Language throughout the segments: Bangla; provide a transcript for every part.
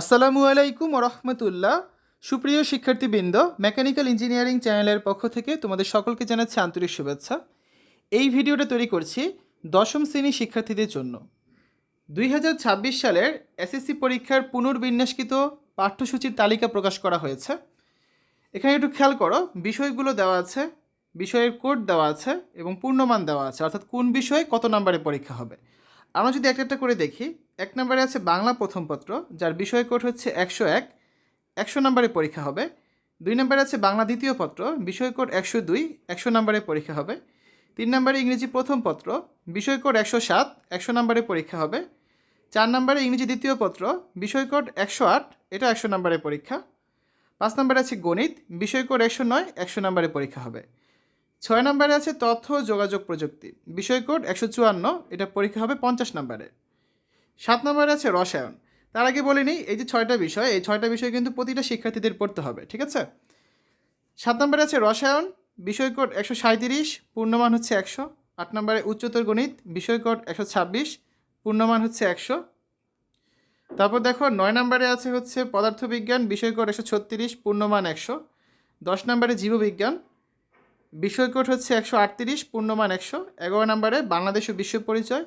আসসালামু আলাইকুম রহমতুল্লাহ সুপ্রিয় শিক্ষার্থীবৃন্দ, মেকানিক্যাল ইঞ্জিনিয়ারিং চ্যানেলের পক্ষ থেকে তোমাদের সকলকে জানাচ্ছি আন্তরিক শুভেচ্ছা। এই ভিডিওটা তৈরি করছি দশম শ্রেণি শিক্ষার্থীদের জন্য। দুই হাজার ছাব্বিশ সালের এসএসসি পরীক্ষার পুনর্বিন্যাসকৃত পাঠ্যসূচির তালিকা প্রকাশ করা হয়েছে। এখানে একটু খেয়াল করো, বিষয়গুলো দেওয়া আছে, বিষয়ের কোড দেওয়া আছে এবং পূর্ণমান দেওয়া আছে। অর্থাৎ কোন বিষয়ে কত নম্বরে পরীক্ষা হবে। আমরা যদি একটা একটা করে দেখি, এক নম্বরে আছে বাংলা প্রথম পত্র, যার বিষয় কোড হচ্ছে একশো এক। একশো নম্বরে পরীক্ষা হবে। দুই নম্বরে আছে বাংলা দ্বিতীয় পত্র, বিষয় কোড একশো দুই, একশো নম্বরে পরীক্ষা হবে। তিন নম্বরে ইংরেজি প্রথম পত্র, বিষয় কোড একশো সাত, একশো নম্বরে পরীক্ষা হবে। চার নম্বরে ইংরেজি দ্বিতীয় পত্র, বিষয় কোড একশো আট, এটা একশো নম্বরের পরীক্ষা। পাঁচ নম্বরে আছে গণিত, বিষয় কোড একশো নয়, একশো নম্বরে পরীক্ষা হবে। ছয় নম্বরে আছে তথ্য যোগাযোগ প্রযুক্তি। বিষয় কোড একশো চুয়ান্ন, এটা পরীক্ষা হবে পঞ্চাশ নম্বরে। সাত নম্বরে আছে রসায়ন। তার আগে বলে নিই, এই যে ছয়টা বিষয়, এই ছয়টা বিষয় কিন্তু প্রতিটা শিক্ষার্থীদের পড়তে হবে, ঠিক আছে? সাত নম্বরে আছে রসায়ন, বিষয় কোড একশো সাঁত্রিশ পূর্ণমান হচ্ছে একশো। আট নম্বরে উচ্চতর গণিত, বিষয় কোড একশো ছাব্বিশ, পূর্ণমান হচ্ছে একশো। তারপর দেখো, নয় নম্বরে আছে হচ্ছে পদার্থবিজ্ঞান, বিষয় কোড একশো ছত্রিশ, পূর্ণমান একশো। দশ নম্বরে জীববিজ্ঞান বিষয় কোড হচ্ছে একশো আটত্রিশ, পূর্ণমান একশো। এগারো নম্বরে বাংলাদেশ ও বিশ্ব পরিচয়।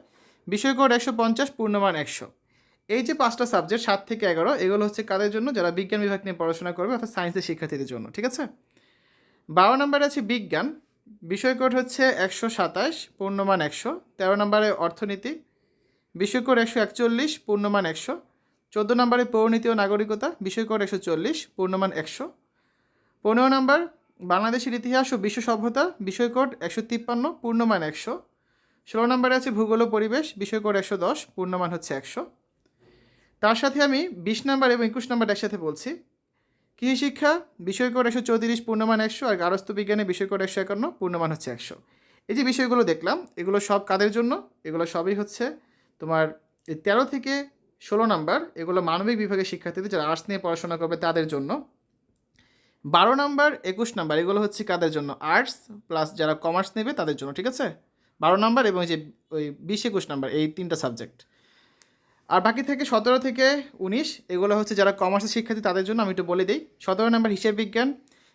বিষয় কোড একশো পঞ্চাশ, পূর্ণমান একশো। এই যে পাঁচটা সাবজেক্ট, সাত থেকে এগারো, এগুলো হচ্ছে কাদের জন্য? যারা বিজ্ঞান বিভাগ নিয়ে পড়াশোনা করবে, অর্থাৎ সায়েন্সের শিক্ষার্থীদের জন্য, ঠিক আছে? বারো নম্বরে আছে বিজ্ঞান। বিষয় কোড হচ্ছে একশো সাতাশ, পূর্ণমান একশো। তেরো নম্বরে অর্থনীতি। বিষয় কোড একশো একচল্লিশ, পূর্ণমান একশো। চোদ্দ নম্বরে পৌরনীতি ও নাগরিকতা। বিষয় কোড একশো চল্লিশ, পূর্ণমান একশো। পনেরো নম্বর বাংলাদেশের ইতিহাস ও বিশ্ব সভ্যতা বিষয় কোড একশো তিপ্পান্ন, পূর্ণমান একশো। ষোলো নম্বরে আছে ভূগোল পরিবেশ বিষয় কোড একশো দশ, পূর্ণমান হচ্ছে একশো। তার সাথে আমি বিশ নম্বর এবং একুশ নম্বর একসাথে বলছি। কৃষি শিক্ষা বিষয় কোড একশো চৌত্রিশ, পূর্ণমান একশো, আর গারস্থ বিজ্ঞানে বিষয় কোড একশো একান্ন, পূর্ণমান হচ্ছে একশো। এই যে বিষয়গুলো দেখলাম, এগুলো সব কাদের জন্য? এগুলো সবই হচ্ছে তোমার তেরো থেকে ষোলো নাম্বার, এগুলো মানবিক বিভাগের শিক্ষার্থীদের যারা আর্টস নিয়ে পড়াশোনা করবে তাদের জন্য। বারো নাম্বার, একুশ নাম্বার, এগুলো হচ্ছে কাদের জন্য? আর্টস প্লাস যারা কমার্স নেবে তাদের জন্য, ঠিক আছে? বারো নাম্বার এবং যে ওই বিশ, একুশ নাম্বার, এই তিনটা সাবজেক্ট আর বাকি থেকে সতেরো থেকে উনিশ, এগুলো হচ্ছে যারা কমার্সের শিক্ষার্থী তাদের জন্য আমি একটু বলে দিই। সতেরো নাম্বার, হিসেব বিজ্ঞান,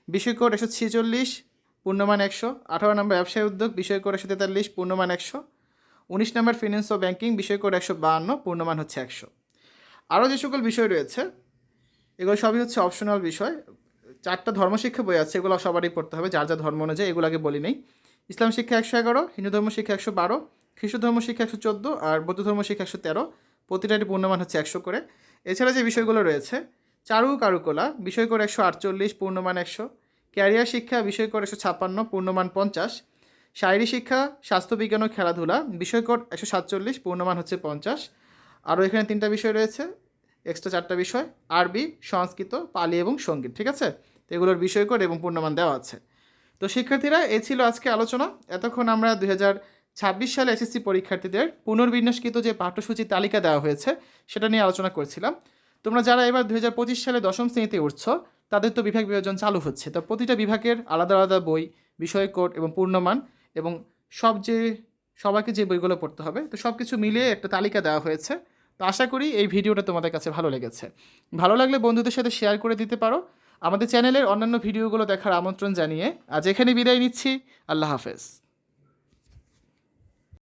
বিষয় কোড একশো ছেচল্লিশ, পূর্ণমান একশো। আঠারো নম্বর, ব্যবসায় উদ্যোগ, বিষয় কোড একশো তেতাল্লিশ, পূর্ণমান একশো। উনিশ নম্বর ফিনান্স ও ব্যাংকিং বিষয় কোড একশো বাহান্ন, পূর্ণমান হচ্ছে একশো। আরও যে সকল বিষয় রয়েছে, এগুলো সবই হচ্ছে অপশনাল বিষয়। চারটা ধর্মশিক্ষা বই আছে, এগুলো সবারই পড়তে হবে, যার যা ধর্ম অনুযায়ী এগুলো আগে বলি নেই। ইসলাম শিক্ষা একশো এগারো, হিন্দু ধর্ম শিক্ষা একশো বারো, খ্রিস্ট ধর্ম শিক্ষা একশো চোদ্দ আর বৌদ্ধ ধর্ম শিক্ষা একশো তেরো। প্রতিটারই পূর্ণমান হচ্ছে একশো করে। এছাড়া যে বিষয়গুলো রয়েছে, চারু কারুকলা বিষয় করে একশো আটচল্লিশ, পূর্ণমান একশো। ক্যারিয়ার শিক্ষা বিষয় করে একশো ছাপ্পান্ন, পূর্ণমান পঞ্চাশ। শারীরিক শিক্ষা স্বাস্থ্যবিজ্ঞান ও খেলাধুলা বিষয় কোড একশো সাতচল্লিশ, পূর্ণমান হচ্ছে পঞ্চাশ। আরও এখানে তিনটা বিষয় রয়েছে। এক্সট্রা চারটা বিষয় আরবি সংস্কৃত, পালি এবং সংগীত, ঠিক আছে? তো এগুলোর বিষয় কোড এবং পূর্ণমান দেওয়া আছে। তো শিক্ষার্থীরা, এ ছিল আজকে আলোচনা। এতক্ষণ আমরা দুই ছাব্বিশ সালে এসএসসি পরীক্ষার্থীদের পুনর্বিন্যাসকৃত যে পাঠ্যসূচির তালিকা দেওয়া হয়েছে, সেটা নিয়ে আলোচনা করছিলাম। তোমরা যারা এবার দুই হাজার পঁচিশ সালে দশম শ্রেণীতে উঠছ, তাদের তো বিভাগ বিভাজন চালু হচ্ছে। তো প্রতিটা বিভাগের আলাদা আলাদা বই, বিষয় কোড এবং পূর্ণমান এবং সব যে, সবাইকে যে বইগুলো পড়তে হবে, তো সব কিছু মিলিয়ে একটা তালিকা দেওয়া হয়েছে। তো আশা করি এই ভিডিওটা তোমাদের কাছে ভালো লেগেছে। ভালো লাগলে বন্ধুদের সাথে শেয়ার করে দিতে পারো। আমাদের চ্যানেলের অন্যান্য ভিডিওগুলো দেখার আমন্ত্রণ জানিয়ে আজ এখানে বিদায় নিচ্ছি। আল্লাহ হাফেজ।